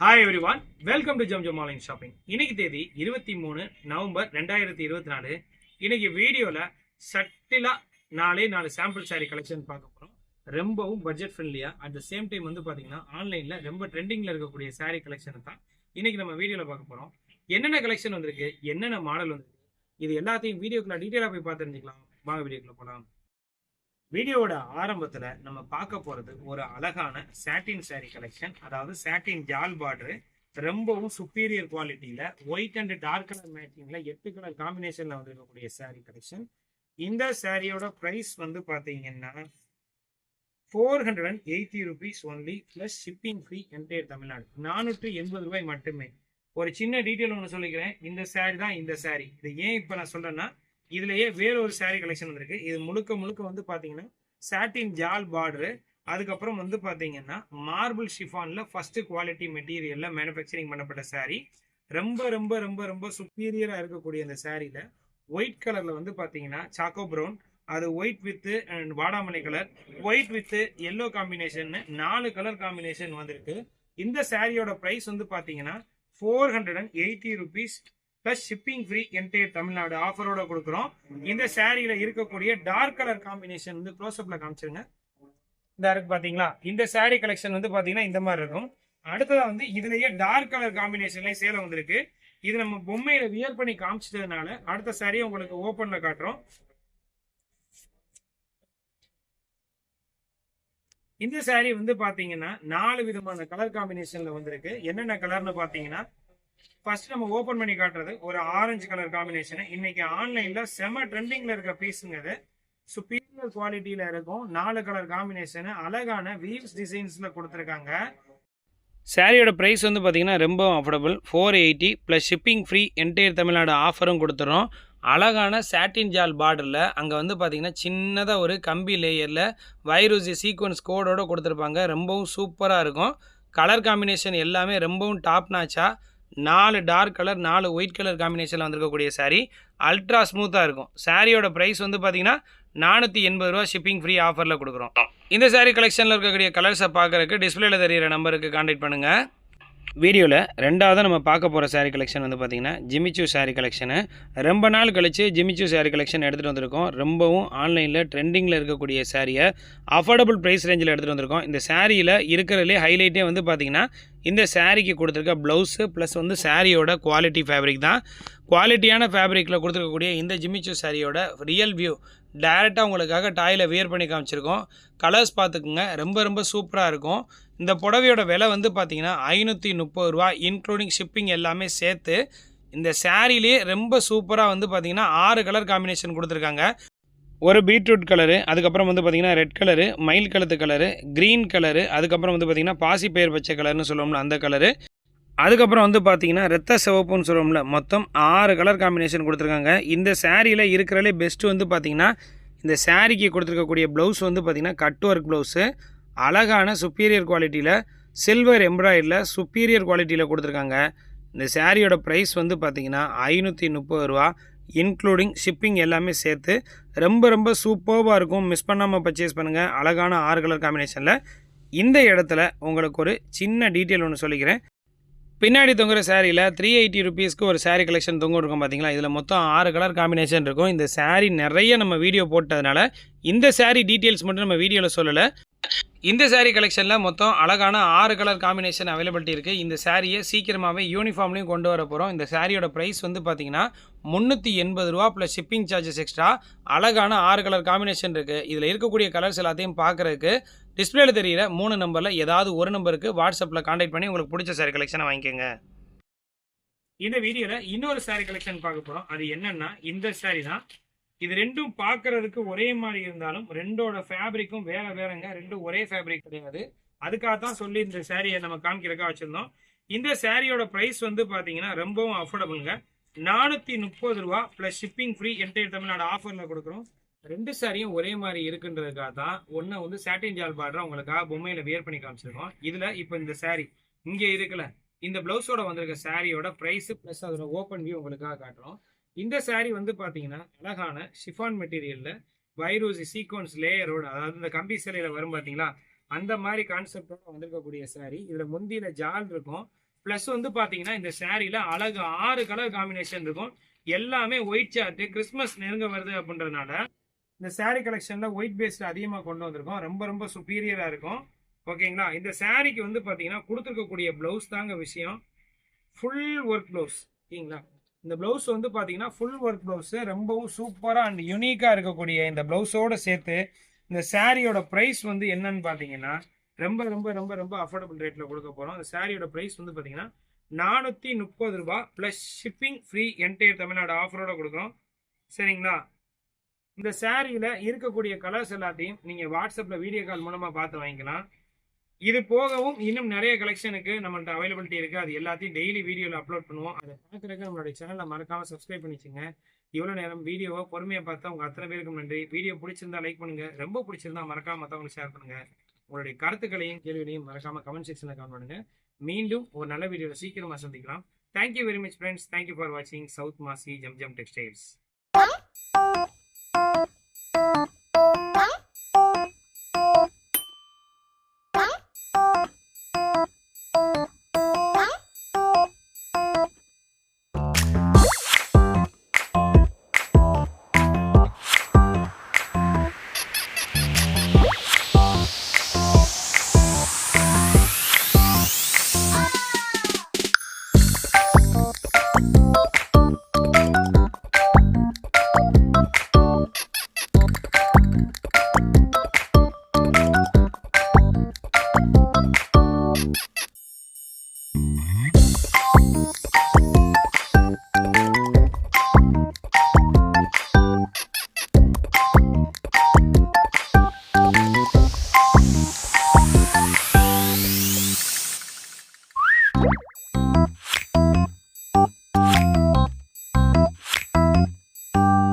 Hi everyone welcome to Jum Jum online shopping இன்னைக்கு தேதி இருபத்தி மூணு நவம்பர் ரெண்டாயிரத்தி இருபத்தி நாலு. இன்னைக்கு வீடியோவில் சட்டிலாக நாலே நாலு சாம்பிள் சாரீ கலெக்ஷன் பார்க்க போகிறோம் ரொம்பவும் பட்ஜெட் ஃப்ரெண்ட்லியாக அட் த சேம் டைம் வந்து பார்த்தீங்கன்னா ஆன்லைனில் ரொம்ப ட்ரெண்டிங்கில் இருக்கக்கூடிய சாரீ கலெக்ஷனை தான் இன்னைக்கு நம்ம வீடியோவில் பார்க்க போகிறோம் என்னென்ன கலெக்ஷன் வந்திருக்கு? என்னென்ன மாடல் வந்திருக்கு? இது எல்லாத்தையும் வீடியோக்குள்ள டீட்டெயிலாக போய் பார்த்து தெரிஞ்சுக்கலாம். வாங்க வீடியோக்குள்ள போகலாம் வீடியோவோட ஆரம்பத்தில் நம்ம பார்க்க போகிறது ஒரு அழகான சாட்டின் சாரீ கலெக்ஷன் அதாவது சாட்டின் ஜால் பார்டரு ரொம்பவும் சுப்பீரியர் குவாலிட்டியில் ஒயிட் அண்ட் டார்க் கலர் மேட்சிங்கில் எட்டு கலர் காம்பினேஷனில் வந்திருக்கக்கூடிய சாரீ கலெக்ஷன் இந்த சாரியோட ப்ரைஸ் வந்து பார்த்தீங்கன்னா four hundred and eighty rupees only plus shipping free entire Tamil Nadu நானூற்றி எண்பது ரூபாய் மட்டுமே. ஒரு சின்ன டீட்டெயில் ஒன்று சொல்லிக்கிறேன். இந்த saree தான் இந்த saree. இது ஏன் இப்போ நான் சொல்கிறேன்னா இதுலயே வேறொரு ஒரு கலெக்ஷன் வந்திருக்கு. இது முழுக்க முழுக்க வந்து பாத்தீங்கன்னா சாட்டின் ஜால் பார்டரு அதுக்கப்புறம் வந்து பாத்தீங்கன்னா மார்பிள் ஷிஃபான்ல ஃபர்ஸ்ட் குவாலிட்டி மெட்டீரியல்ல மேனுஃபேக்சரிங் பண்ணப்பட்ட saree. ரொம்ப ரொம்ப ரொம்ப ரொம்ப சுப்பீரியரா இருக்கக்கூடிய அந்த சாரியில ஒயிட் கலர்ல வந்து பாத்தீங்கன்னா சாக்கோ ப்ரௌன் அது white with and வாடாமலை colour white with yellow combination நாலு கலர் காம்பினேஷன் வந்திருக்கு. இந்த சாரியோட பிரைஸ் வந்து பாத்தீங்கன்னா four hundred and eighty rupees plus shipping free entire Tamil Nadu ஆஃபரோட கொடுக்குறோம். இந்த சாரியில இருக்கக்கூடிய டார்க் கலர் காம்பினேஷன் வந்து க்ளோஸ்அப்ல காமிச்சிருங்க. இந்த இருக்கு பாத்தீங்களா? இந்த சாரி கலெக்ஷன் வந்து பாத்தீங்கன்னா இந்த மாதிரி இருக்கும். அடுத்ததா வந்து இதுலயே டார்க் கலர் காம்பினேஷன்லயே சேலை வந்திருக்கு. இது நம்ம பொம்மையில வியர் பண்ணி காமிச்சிட்டதுனால அடுத்த சாரியை உங்களுக்கு ஓப்பன்ல காட்டுறோம். இந்த சாரி வந்து பாத்தீங்கன்னா நாலு விதமான கலர் காம்பினேஷன்ல வந்திருக்கு. என்னென்ன கலர்னு பாத்தீங்கன்னா ஃபர்ஸ்ட் நம்ம ஓபன் பண்ணி காட்டுறது ஒரு ஆரஞ்சு கலர் காம்பினேஷன் இன்னைக்கு ஆன்லைன்ல செம ட்ரெண்டிங்ல இருக்க பீஸுங்கிறது சுப்பீரியர் குவாலிட்டியில இருக்கும். நாலு கலர் காம்பினேஷன் அழகான வீவ்ஸ் டிசைன்ஸ்ல கொடுத்துருக்காங்க. சாரியோட ப்ரைஸ் வந்து பார்த்தீங்கன்னா ரொம்ப affordable four eighty plus shipping free entire Tamil Nadu ஆஃபரும் கொடுத்துறோம். அழகான சாட்டின் ஜால் பார்டரில் அங்கே வந்து பார்த்தீங்கன்னா சின்னதாக ஒரு கம்பி லேயரில் வைரூசி சீக்வன்ஸ் கோடோடு கொடுத்துருப்பாங்க. ரொம்பவும் சூப்பராக இருக்கும். கலர் காம்பினேஷன் எல்லாமே ரொம்பவும் டாப் நாச்சாக நாலு டார்க் கலர் நாலு ஒயிட் கலர் காம்பினேஷனில் வந்திருக்கக்கூடிய சாரீ அல்ட்ரா ஸ்மூத்தாக இருக்கும். சாரியோட ப்ரைஸ் வந்து பார்த்தீங்கன்னா நானூற்றி எண்பது ரூபா ஷிப்பிங் ஃப்ரீ ஆஃபரில் கொடுக்குறோம். இந்த சாரீ கலெக்ஷனில் இருக்கக்கூடிய கலர்ஸை பார்க்குறக்கு டிஸ்பிளேல தெரியிற நம்பருக்கு காண்டாக்ட் பண்ணுங்கள் வீடியோவில் ரெண்டாவது நம்ம பார்க்க போகிற சாரீ கலெக்ஷன் வந்து பார்த்திங்கன்னா ஜிமிச்சு சாரீ கலெக்ஷனு ரொம்ப நாள் கழித்து ஜிமிச்சூ சாரீ கலெக்ஷன் எடுத்துகிட்டு வந்திருக்கோம். ரொம்பவும் ஆன்லைனில் ட்ரெண்டிங்கில் இருக்கக்கூடிய சாரியை அஃபோர்டபுள் ப்ரைஸ் ரேஞ்சில் எடுத்துகிட்டு வந்திருக்கோம். இந்த சாரியில் இருக்கிறதுலே ஹைலைட்டே வந்து பார்த்திங்கன்னா இந்த சாரீக்கு கொடுத்துருக்க ப்ளவுஸு ப்ளஸ் வந்து சாரியோட குவாலிட்டி ஃபேப்ரிக் தான். குவாலிட்டியான ஃபேப்ரிக்கில் கொடுத்துருக்கக்கூடிய இந்த ஜிமிச்சு சாரியோட ரியல் வியூ டைரெக்டாக உங்களுக்காக டாயில் வியர் பண்ணி காமிச்சிருக்கோம். கலர்ஸ் பார்த்துக்குங்க. ரொம்ப ரொம்ப சூப்பராக இருக்கும். இந்த புடவையோட விலை வந்து பார்த்தீங்கன்னா ஐநூற்றி முப்பது ரூபா இன்க்ளூடிங் ஷிப்பிங் எல்லாமே சேர்த்து இந்த சாரீலேயே ரொம்ப சூப்பராக வந்து பார்த்தீங்கன்னா ஆறு கலர் காம்பினேஷன் கொடுத்துருக்காங்க. ஒரு பீட்ரூட் கலரு அதுக்கப்புறம் வந்து பார்த்தீங்கன்னா ரெட் கலரு மயில் கழுத்து கலரு க்ரீன் கலரு அதுக்கப்புறம் வந்து பார்த்தீங்கன்னா பாசிப்பயிர் பச்சை கலர்னு சொல்லுவோம்ல அந்த கலரு அதுக்கப்புறம் வந்து பார்த்தீங்கன்னா ரத்த சிவப்புன்னு சொல்லுவோம்ல மொத்தம் ஆறு கலர் காம்பினேஷன் கொடுத்துருக்காங்க. இந்த சாரியில் இருக்கிறலே பெஸ்ட்டு வந்து பார்த்திங்கன்னா இந்த சாரிக்கு கொடுத்துருக்கக்கூடிய ப்ளவுஸ் வந்து பார்த்தீங்கன்னா கட் ஒர்க் ப்ளவுஸு அழகான சுப்பீரியர் குவாலிட்டியில் சில்வர் எம்ப்ராய்டில் சுப்பீரியர் குவாலிட்டியில் கொடுத்துருக்காங்க. இந்த சேரீயோட ப்ரைஸ் வந்து பார்த்தீங்கன்னா ஐநூற்றி முப்பது ரூபா. இன்க்ளூடிங் ஷிப்பிங் எல்லாமே சேர்த்து ரொம்ப ரொம்ப சூப்பர்வாக இருக்கும். மிஸ் பண்ணாமல் பர்ச்சேஸ் பண்ணுங்கள் அழகான ஆறு கலர் காம்பினேஷனில் இந்த இடத்துல உங்களுக்கு ஒரு சின்ன டீட்டெயில் ஒன்று சொல்லிக்கிறேன். பின்னாடி தொங்குற சாரியில் த்ரீ எயிட்டி ருபீஸ்க்கு ஒரு சாரீ கலெக்ஷன் தொங்க இருக்கும் பார்த்தீங்களா இதில் மொத்தம் ஆறு கலர் காம்பினேஷன் இருக்கும். இந்த saree நிறைய நம்ம வீடியோ போட்டதுனால இந்த சேரீ டீட்டெயில்ஸ் மட்டும் நம்ம வீடியோவில் சொல்லலை. இந்த சாரீ கலெக்ஷனில் மொத்தம் அழகான ஆறு கலர் காம்பினேஷன் அவைலபிலிட்டி இருக்குது இந்த சாரியை சீக்கிரமாகவே யூனிஃபார்ம்லையும் கொண்டு வர போகிறோம் இந்த சாரியோட ப்ரைஸ் வந்து பார்த்தீங்கன்னா முந்நூற்றி எண்பது ரூபா ப்ளஸ் ஷிப்பிங் சார்ஜஸ் எக்ஸ்ட்ரா அழகான ஆறு கலர் காம்பினேஷன் இருக்குது இதில் இருக்கக்கூடிய கலர்ஸ் எல்லாத்தையும் பார்க்குறதுக்கு டிஸ்பிளேல தெரியிற மூணு நம்பரில் ஏதாவது ஒரு நம்பருக்கு வாட்ஸ்அப்பில் காண்டாக்ட் பண்ணி உங்களுக்கு பிடிச்ச சாரி கலெக்ஷனை வாங்கிக்கோங்க. இந்த வீடியோவில் இன்னொரு saree கலெக்ஷன் பார்க்க போகிறோம் அது என்னென்னா இந்த saree தான். இது ரெண்டும் பார்க்கறதுக்கு ஒரே மாதிரி இருந்தாலும் ரெண்டோட ஃபேப்ரிக்கும் வேற வேறங்க. ரெண்டும் ஒரே ஃபேப்ரிக் கிடையாது. அதுக்காக தான் சொல்லி இந்த சாரியை நம்ம காமிக்கிறக்கா வச்சிருந்தோம். இந்த சாரியோட பிரைஸ் வந்து பாத்தீங்கன்னா ரொம்பவும் அஃபோர்டபுளுங்க நானூத்தி முப்பது ரூபா plus shipping free entire Tamil Nadu ஆஃபர்ல கொடுக்குறோம். ரெண்டு சாரியும் ஒரே மாதிரி இருக்குன்றதுக்காக தான் ஒன்று வந்து சாட்டின் ஜால் பார்டர் உங்களுக்காக பொம்மையில வியர் பண்ணி காமிச்சிருக்கோம். இதுல இப்போ இந்த saree இங்க இருக்குல்ல இந்த பிளவுஸோட வந்திருக்க சாரியோட பிரைஸ் பிளஸ் அதோட ஓப்பன் வியூ உங்களுக்காக காட்டுறோம். இந்த சாரீ வந்து பார்த்தீங்கன்னா அழகான ஷிஃபான் மெட்டீரியலில் வைரோசி சீக்வன்ஸ் லேயரோட அதாவது இந்த கம்பி சிலையில் வரும் பார்த்தீங்களா அந்த மாதிரி கான்செப்டோட வந்திருக்கக்கூடிய சாரீ இதில் முந்தியில் ஜால் இருக்கும். ப்ளஸ் வந்து பார்த்தீங்கன்னா இந்த சாரீல அழகு ஆறு கலர் காம்பினேஷன் இருக்கும். எல்லாமே ஒயிட் சார்ட்டு கிறிஸ்மஸ் நெருங்க வருது அப்படின்றதுனால இந்த சாரீ கலெக்ஷனில் ஒயிட் பேஸ்ட் அதிகமாக கொண்டு வந்திருக்கோம். ரொம்ப ரொம்ப சுப்பீரியராக இருக்கும். ஓகேங்களா இந்த சாரீக்கு வந்து பார்த்தீங்கன்னா கொடுத்துருக்கக்கூடிய ப்ளவுஸ் தாங்க விஷயம். ஃபுல் ஒர்க் ப்ளவுஸ் ஓகேங்களா இந்த ப்ளவுஸ் வந்து பார்த்தீங்கன்னா ஃபுல் ஒர்க் பிளவுஸ் ரொம்பவும் சூப்பராக அண்ட் யூனிக்காக இருக்கக்கூடிய இந்த ப்ளவுஸோடு சேர்த்து இந்த சாரியோட ப்ரைஸ் வந்து என்னன்னு பார்த்தீங்கன்னா ரொம்ப ரொம்ப ரொம்ப ரொம்ப அஃபோர்டபுள் ரேட்டில் கொடுக்க போகிறோம் அந்த சாரியோட ப்ரைஸ் வந்து பார்த்தீங்கன்னா நானூற்றி முப்பது ரூபா plus shipping free entire Tamil Nadu ஆஃபரோட கொடுக்குறோம். சரிங்களா? இந்த சாரியில் இருக்கக்கூடிய கலர்ஸ் எல்லாத்தையும் நீங்கள் வாட்ஸ்அப்பில் வீடியோ கால் மூலமாக பார்த்து வாங்கிக்கலாம். இது போகவும் இன்னும் நிறைய கலெக்ஷனுக்கு நம்மள்ட்ட அவைலபிலிட்டி இருக்கு. அது எல்லாத்தையும் டெய்லி வீடியோல அப்லோட் பண்ணுவோம். அதை பார்க்கறதுக்கு நம்மளுடைய சேனலை மறக்காம சப்ஸ்கிரைப் பண்ணிச்சுங்க இவ்வளவு நேரம் வீடியோவை பொறுமையாக பார்த்தா உங்க அத்தனை பேருக்கும் நன்றி. வீடியோ பிடிச்சிருந்தா லைக் பண்ணுங்க. ரொம்ப பிடிச்சிருந்தா மறக்காம மத்தவங்களுக்கு ஷேர் பண்ணுங்க. உங்களுடைய கருத்துக்களையும் கேள்விகளையும் மறக்காம கமெண்ட் செக்ஷன்ல கமெண்ட் பண்ணுங்க. மீண்டும் ஒரு நல்ல வீடியோவில் சீக்கிரமா சந்திக்கலாம். Thank you very much friends thank you for வாட்சிங் சவுத் மாசி ஜம் ஜம் டெக்ஸ்டைல்ஸ்